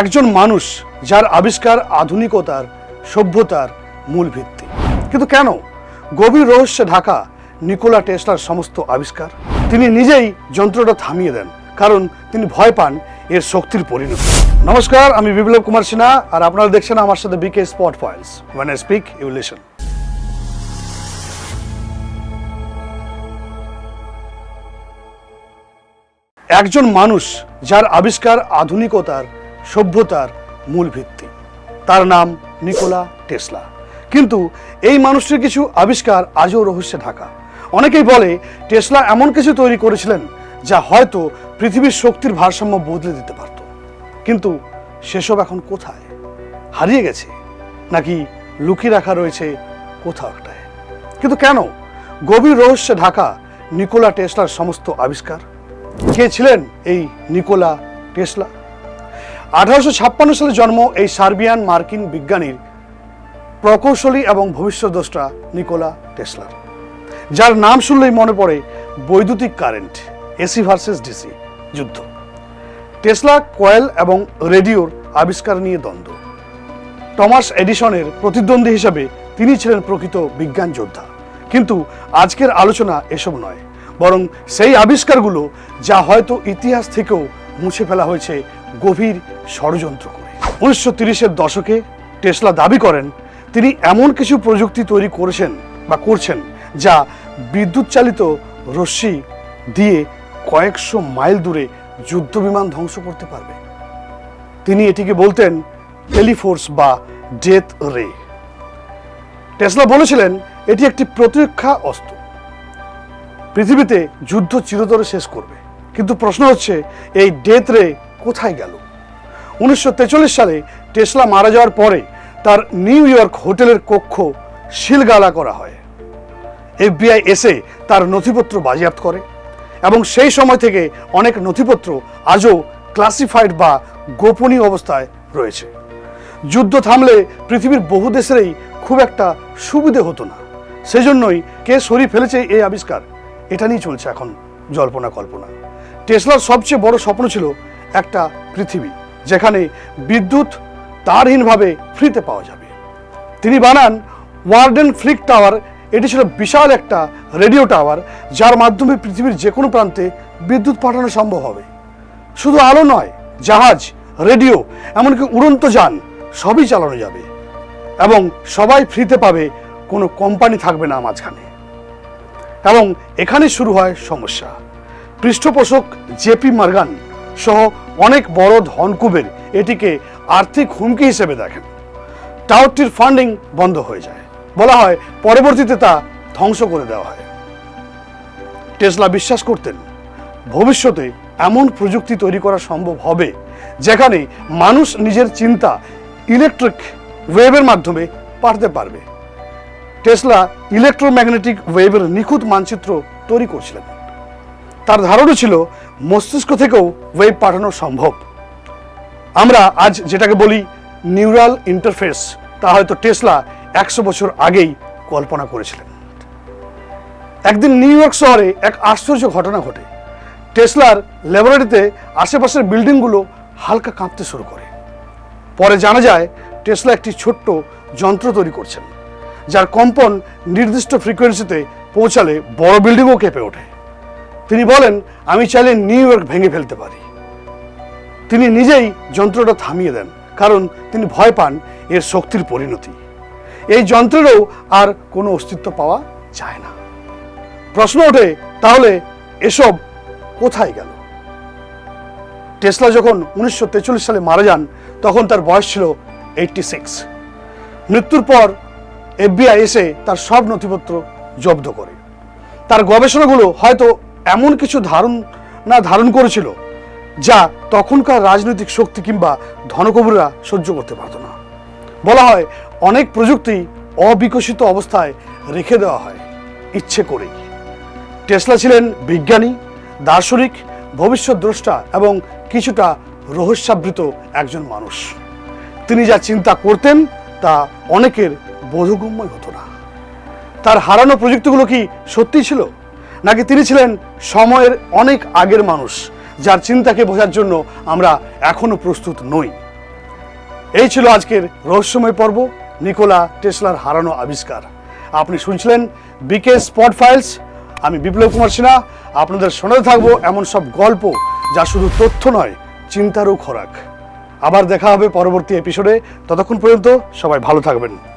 একজন মানুষ যার আবিষ্কার আধুনিকতার সভ্যতার মূল ভিত্তি। কিন্তু কেন? গভীর রহস্যে ঢাকা নিকোলা টেসলার সমস্ত আবিষ্কার। তিনি নিজেই যন্ত্রটা থামিয়ে দেন, কারণ তিনি ভয় পান এর শক্তির পরিণতি। নমস্কার, আমি বিপ্লব কুমার সিনহা, আর আপনারা দেখছেন আমার সাথে B K spot points when I speak you listen একজন মানুষ যার আবিষ্কার আধুনিকতার সভ্যতার মূল ভিত্তি। তার নাম নিকোলা টেসলা। কিন্তু এই মানুষটির কিছু আবিষ্কার আজও রহস্যে ঢাকা। অনেকেই বলে টেসলা এমন কিছু তৈরি করেছিলেন যা হয়তো পৃথিবীর শক্তির ভারসাম্য বদলে দিতে পারত। কিন্তু সেসব এখন কোথায়? হারিয়ে গেছে? নাকি লুকিয়ে রাখা রয়েছে কোথাও একটায়? কিন্তু কেন গভীর রহস্যে ঢাকা নিকোলা টেসলার সমস্ত আবিষ্কার? কে ছিলেন এই নিকোলা টেসলা? আঠারোশো ছাপ্পান্ন সালে জন্ম এই সার্বিয়ান মার্কিন বিজ্ঞানীর প্রকৌশলী এবং ভবিষ্যদ্রষ্টা নিকোলা টেসলার, যার নাম শুনলেই মনে পড়ে বৈদ্যুতিক কারেন্ট এসি ভার্সেস ডিসি যুদ্ধ। টেসলা, কয়েল এবং রেডিওর আবিষ্কার নিয়ে দ্বন্দ্ব। টমাস এডিসনের প্রতিদ্বন্দ্বী হিসাবে তিনি ছিলেন প্রকৃত বিজ্ঞান যোদ্ধা। কিন্তু আজকের আলোচনা এসব নয়, বরং সেই আবিষ্কারগুলো যা হয়তো ইতিহাস থেকেও মুছে ফেলা হয়েছে গভীর ষড়যন্ত্র করে। উনিশশো তিরিশের দশকে টেসলা দাবি করেন, তিনি এমন কিছু প্রযুক্তি তৈরি করেছেন বা করছেন যা বিদ্যুৎ চালিত রশ্মি দিয়ে কয়েকশো মাইল দূরে যুদ্ধ বিমান ধ্বংস করতে পারবে। তিনি এটিকে বলতেন টেলিফোর্স বা ডেথ রে। টেসলা বলেছিলেন, এটি একটি প্রতিরক্ষা অস্ত্র। পৃথিবীতে যুদ্ধ চিরতরে শেষ করবে। কিন্তু প্রশ্ন হচ্ছে, এই ডেথ রে কোথায় গেল? উনিশশো সালে টেসলা মারা যাওয়ার পরে তার নিউ ইয়র্ক হোটেলের কক্ষ শিলগালা করা হয়। এফবিআই এসে তার নথিপত্র বাজেয়াপ্ত করে এবং সেই সময় থেকে অনেক নথিপত্র আজও ক্লাসিফাইড বা গোপনীয় অবস্থায় রয়েছে। যুদ্ধ থামলে পৃথিবীর বহু দেশেরই খুব একটা সুবিধে হতো না। সেজন্যই কে সরিয়ে ফেলেছে এই আবিষ্কার? এটা নিয়ে চলছে এখন জল্পনা কল্পনা টেসলার সবচেয়ে বড় স্বপ্ন ছিল একটা পৃথিবী, যেখানে বিদ্যুৎ তারহীনভাবে ফ্রিতে পাওয়া যাবে। তিনি বানান ওয়ার্ডেন ফ্লিক টাওয়ার। এটি ছিল বিশাল একটা রেডিও টাওয়ার, যার মাধ্যমে পৃথিবীর যে কোনো প্রান্তে বিদ্যুৎ পাঠানো সম্ভব হবে। শুধু আলো নয়, জাহাজ, রেডিও, এমনকি উড়ন্ত যান, সবই চালানো যাবে। এবং সবাই ফ্রিতে পাবে, কোনো কোম্পানি থাকবে না মাঝখানে। এবং এখানে শুরু হয় সমস্যা। পৃষ্ঠপোষক জেপি মার্গান সহ অনেক বড় ধনকুবের এটিকে আর্থিক হুমকি হিসেবে দেখেন। টাওয়ারটির ফান্ডিং বন্ধ হয়ে যায়। বলা হয় পরবর্তীতে তা ধ্বংস করে দেওয়া হয়। টেসলা বিশ্বাস করতেন, ভবিষ্যতে এমন প্রযুক্তি তৈরি করা সম্ভব হবে যেখানে মানুষ নিজের চিন্তা ইলেকট্রিক ওয়েভের মাধ্যমে পাঠাতে পারবে। টেসলা ইলেকট্রোম্যাগনেটিক ওয়েভের নিখুঁত মানচিত্র তৈরি করছিলেন। তার ধারণা ছিল মস্তিষ্ক থেকেও ওয়েভ পাঠানো সম্ভব। আমরা আজ যেটাকে বলি নিউরাল ইন্টারফেস, তা হয়তো টেসলা একশো বছর আগেই কল্পনা করেছিলেন। একদিন নিউ ইয়র্ক শহরে এক আশ্চর্য ঘটনা ঘটে। টেসলার ল্যাবরেটরিতে আশেপাশের বিল্ডিংগুলো হালকা কাঁপতে শুরু করে। পরে জানা যায়, টেসলা একটি ছোট্ট যন্ত্র তৈরি করছেন, যার কম্পন নির্দিষ্ট ফ্রিকোয়েন্সিতে পৌঁছালে বড় বিল্ডিংও কেঁপে ওঠে। তিনি বলেন, আমি চাইলে নিউ ইয়র্ক ভেঙে ফেলতে পারি। তিনি নিজেই যন্ত্রটা থামিয়ে দেন, কারণ তিনি ভয় পান এর শক্তির পরিণতি। এই যন্ত্রেরও আর কোনো অস্তিত্ব পাওয়া যায় না। প্রশ্ন ওঠে, তাহলে এসব কোথায় গেল? টেসলা যখন উনিশশো সালে মারা যান, তখন তার বয়স ছিল এইটটি সিক্স মৃত্যুর পর এফবিআই এসে তার সব নথিপত্র জব্দ করে। তার গবেষণাগুলো হয়তো এমন কিছু ধারণ, না ধারণ করেছিল যা তখনকার রাজনৈতিক শক্তি কিংবা ধনকবুররা সহ্য করতে পারত না। বলা হয়, অনেক প্রযুক্তি অবিকশিত অবস্থায় রেখে দেওয়া হয়, ইচ্ছে করেই। টেসলা ছিলেন বিজ্ঞানী, দার্শনিক, ভবিষ্যৎ দ্রষ্টা এবং কিছুটা রহস্যাবৃত একজন মানুষ। তিনি যা চিন্তা করতেন তা অনেকের বোধগম্যই হতো না। তার হারানো প্রযুক্তিগুলো কি সত্যি ছিল? নাকি তিনি ছিলেন সময়ের অনেক আগের মানুষ, যার চিন্তাকে বোঝার জন্য আমরা এখনও প্রস্তুত নই? এই ছিল আজকের রহস্যময় পর্ব, নিকোলা টেসলার হারানো আবিষ্কার। আপনি শুনছিলেন বিকে স্পট ফাইলস। আমি বিপ্লব কুমার সিনহা, আপনাদের শোনাতে থাকব এমন সব গল্প যা শুধু তথ্য নয়, চিন্তারও খোরাক। আবার দেখা হবে পরবর্তী এপিসোডে ততক্ষণ পর্যন্ত সবাই ভালো থাকবেন।